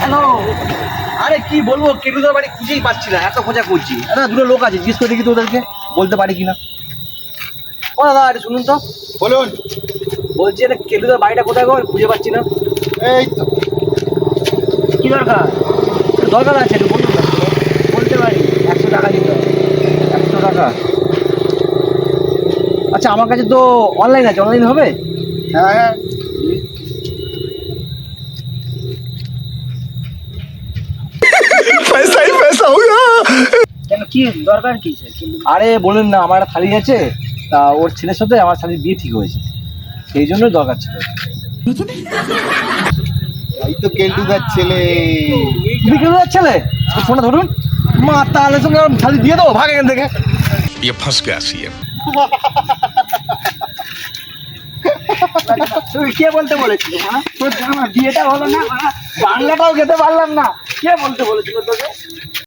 Hello আরে কি বলব কেটুদার বাড়ি খুঁজেই পাচ্ছি না এত খোঁজা করছি না দুটো লোক আছে জিজ্ঞেস করে দেখি তো ওদেরকে বলতে পারি কিনা। ও দাদা আরে শুনুন তো। বলুন। বলছি এটা কেটুদার বাড়িটা কোথায় গো? খুঁজে পাচ্ছি না। এই তো। কি দরকার? দরকার আছে একটু বলুন বলতে পারি একশো টাকা দিতে হবে। একশো টাকা। আচ্ছা আমার কাছে তো অনলাইন আছে অনলাইন হবে? হ্যাঁ হ্যাঁ কেন কি দরকার কি স্যার কিন্তু আরে বলুন না আমার একটা শালি আছে তা ওর ছেলের সাথে আমার শালির বিয়ে ঠিক হয়েছে সেই জন্যই দরকার ছিল এই তো কেলটুকার ছেলে তুমি কেন ছেলে ও ফোনটা ধরুন মা তাহলে সঙ্গে আমার শালি দিয়ে দেবো ভাগ এখান থেকে ये फंस गया सीएम তুই কে বলতে বলেছিল হ্যাঁ তোর জামা বিয়েটা হলো না হ্যাঁ? বাংলাটাও খেতে পারলাম না কে বলতে বলেছিল তোকে